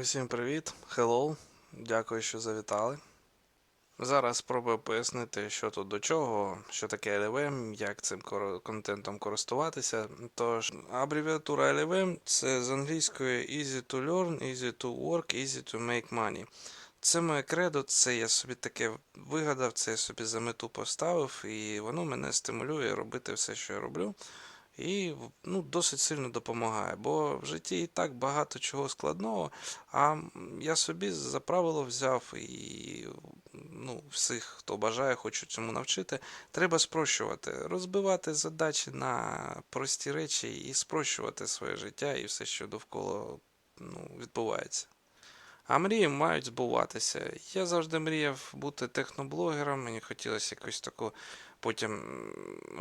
Усім привіт, hello, дякую, що завітали. Зараз спробую пояснити, що тут до чого, що таке LLM, як цим контентом користуватися. Тож, абревіатура LLM це з англійської easy to learn, easy to work, easy to make money. Це моє кредо, це я собі таке вигадав, це я собі за мету поставив, і воно мене стимулює робити все, що я роблю. І ну, досить сильно допомагає, бо в житті і так багато чого складного, а я собі за правило взяв і ну, всіх, хто бажає, хочу цьому навчити, треба спрощувати, розбивати задачі на прості речі і спрощувати своє життя і все, що довкола ну, відбувається. А мрії мають збуватися. Я завжди мріяв бути техноблогером, мені хотілося якусь таку потім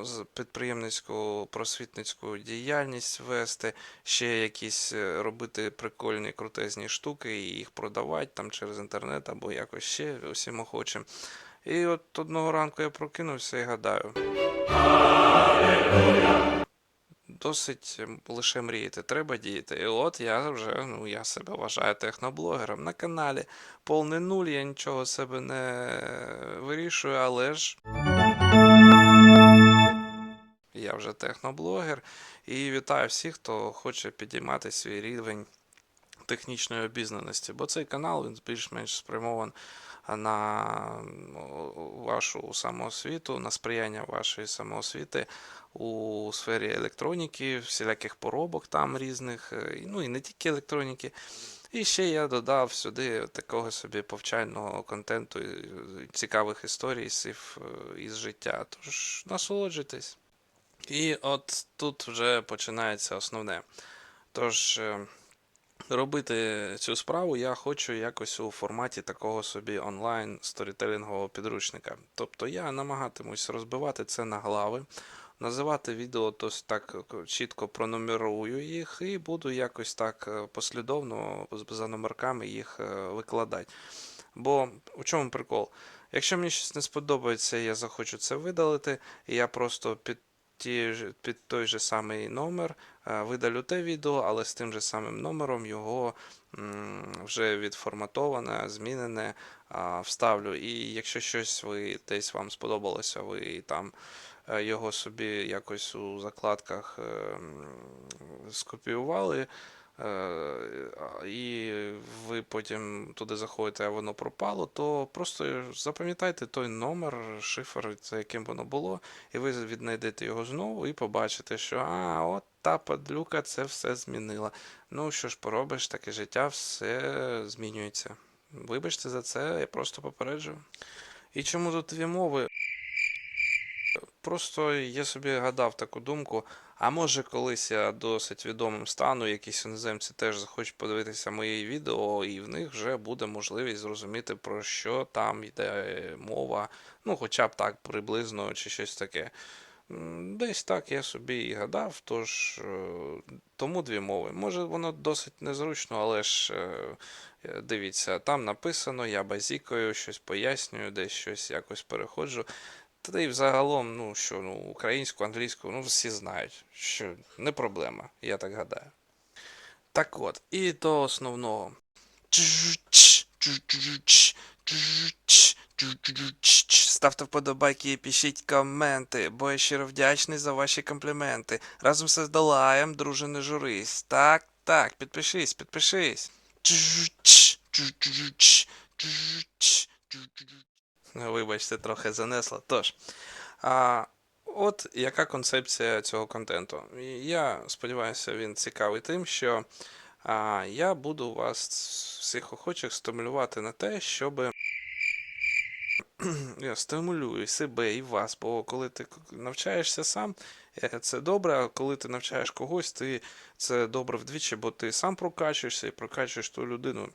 з- підприємницьку просвітницьку діяльність вести, ще якісь е, робити прикольні крутезні штуки і їх продавати там через інтернет або якось ще усім охочим. І от одного ранку я прокинувся і гадаю. Досить лише мріяти, треба діяти. І от я вже, ну, я себе вважаю техноблогером на каналі. Повний нуль, я нічого себе не вирішую, але ж. Я вже техноблогер і вітаю всіх, хто хоче підіймати свій рівень технічної обізнаності, бо цей канал він більш-менш спрямований на ну, вашу самоосвіту, на сприяння вашої самоосвіти у сфері електроніки, всіляких поробок там різних, е, ну і не тільки електроніки. І ще я додав сюди такого собі повчального контенту, цікавих історій з, із життя. Тож насолоджуйтесь. І от тут вже починається основне. Тож, е, робити цю справу я хочу якось у форматі такого собі онлайн сторітелінгового підручника. Тобто я намагатимусь розбивати це на глави, називати відео тось так е, чітко пронумерую їх і буду якось так е, послідовно за номерками їх е, викладати. Бо у чому прикол? Якщо мені щось не сподобається, я захочу це видалити, і я просто під ті під той же самий номер видалю те відео, але з тим же самим номером його вже відформатоване, змінене, вставлю. І якщо щось ви десь вам сподобалося, ви там його собі якось у закладках е, скопіювали. е, І ви потім туди заходите, а воно пропало, то просто запам'ятайте той номер, шифр, за яким воно було, і ви віднайдете його знову і побачите, що а, от та падлюка це все змінила. Ну що ж поробиш, таке життя, все змінюється. Вибачте за це, я просто попереджую. І чому тут дві мови? Просто я собі гадав таку думку, а може колись я досить відомим стану, якісь іноземці теж захочуть подивитися мої відео, і в них вже буде можливість зрозуміти, про що там йде мова, ну хоча б так приблизно чи щось таке. Десь так я собі і гадав, тож е, тому дві мови. Може, воно досить незручно, але ж е, е, дивіться, там написано, я базікою, щось пояснюю, десь щось якось переходжу. Та й взагалом, ну що, ну, українську, англійську, ну всі знають, що не проблема, я так гадаю. Так от, і до основного. Ставте вподобайки і пишіть коменти, бо я щиро вдячний за ваші компліменти. Разом все здолаєм, друже, не журись. Так, так, підпишись, підпишись. Вибачте, трохи занесло. Тож, а, от яка концепція цього контенту. Я сподіваюся, він цікавий тим, що а, я буду вас всіх охочих стимулювати на те, щоб я стимулюю себе і вас, бо коли ти навчаєшся сам, е, це добре, а коли ти навчаєш когось, ти це добре вдвічі, бо ти сам прокачуєшся і прокачуєш ту людину.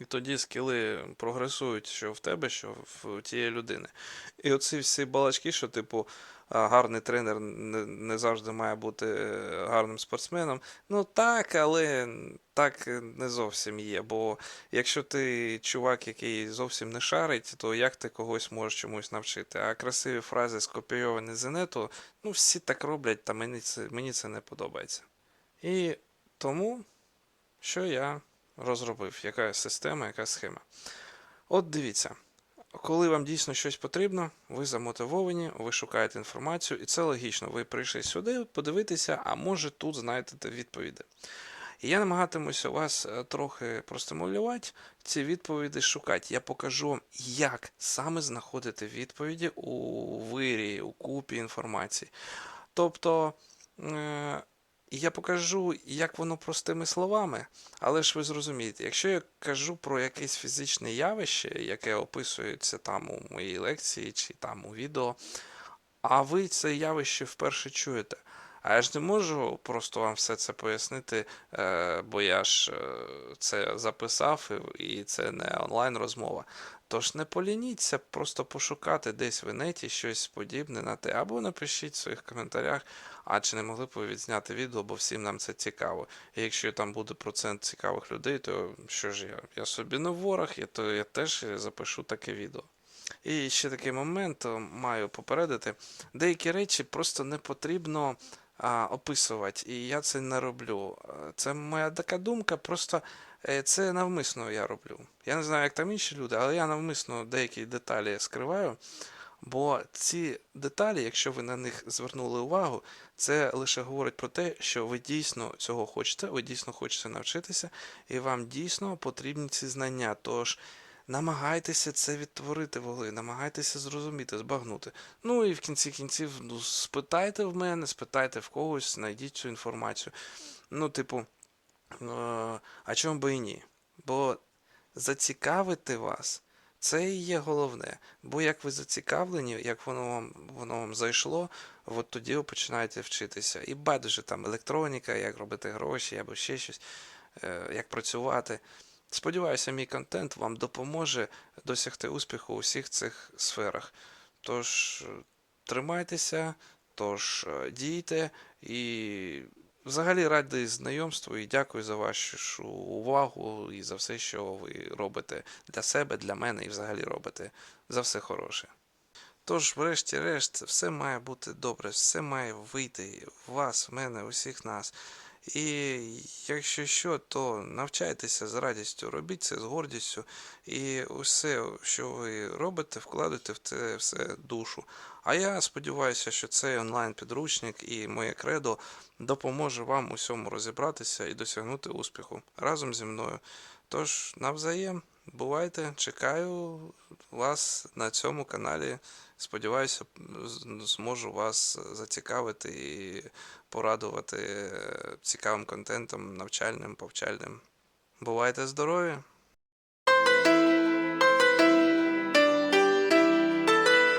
І тоді скіли прогресують що в тебе, що в тієї людини. І оці всі балачки, що, типу, гарний тренер не, завжди має бути гарним спортсменом. Ну так, але так не зовсім є. Бо якщо ти чувак, який зовсім не шарить, то як ти когось можеш чомусь навчити? А красиві фрази скопійовані з інету, ну всі так роблять, та мені це, мені це не подобається. І тому, що я розробив, яка система, яка схема. От дивіться, коли вам дійсно щось потрібно, ви замотивовані, ви шукаєте інформацію, і це логічно. Ви прийшли сюди подивитися, а може тут знайдете відповіді. І я намагатимуся вас е, трохи простимулювати, ці відповіді шукати. Я покажу, вам, як саме знаходити відповіді у вирі, у купі інформації. Тобто. Е, я покажу, як воно простими словами, але ж ви зрозумієте, якщо я кажу про якесь фізичне явище, яке описується там у моїй лекції чи там у відео, а ви це явище вперше чуєте. А я ж не можу просто вам все це пояснити, е, бо я ж е, це записав і це не онлайн розмова. Тож не полініться просто пошукати десь в інеті щось подібне на те, або напишіть в своїх коментарях, а чи не могли б ви відзняти відео, бо всім нам це цікаво. І якщо там буде процент цікавих людей, то що ж я? Я собі не ворог, я, то я теж запишу таке відео. І ще такий момент маю попередити. Деякі речі просто не потрібно а, описувати, і я це не роблю. Це моя така думка, просто е, це навмисно я роблю. Я не знаю, як там інші люди, але я навмисно деякі деталі скриваю. Бо ці деталі, якщо ви на них звернули увагу, це лише говорить про те, що ви дійсно цього хочете, ви дійсно хочете навчитися, і вам дійсно потрібні ці знання. Тож намагайтеся це відтворити в голові, намагайтеся зрозуміти, збагнути. Ну і в кінці кінців ну, спитайте в мене, спитайте в когось, знайдіть цю інформацію. Ну, типу, е, а чому би і ні? Бо зацікавити вас. Це і є головне. Бо як ви зацікавлені, як воно вам воно вам зайшло, от тоді ви починаєте вчитися. І байдуже там електроніка, як робити гроші або ще щось, е, як працювати. Сподіваюся, мій контент вам допоможе досягти успіху у всіх цих сферах. Тож е, тримайтеся, тож е, дійте і взагалі радий знайомству і дякую за вашу увагу і за все, що ви робите для себе, для мене і взагалі робите за все хороше. Тож, врешті-решт, все має бути добре, все має вийти в вас, в мене, у всіх нас. І якщо що, то навчайтеся з радістю, робіть це з гордістю, і усе, що ви робите, вкладайте в це все душу. А я сподіваюся, що цей онлайн-підручник і моє кредо допоможе вам усьому розібратися і досягнути успіху разом зі мною. Тож, навзаєм, бувайте, чекаю вас на цьому каналі. Сподіваюся, зможу вас зацікавити і порадувати е, цікавим контентом, навчальним, повчальним. Бувайте здорові!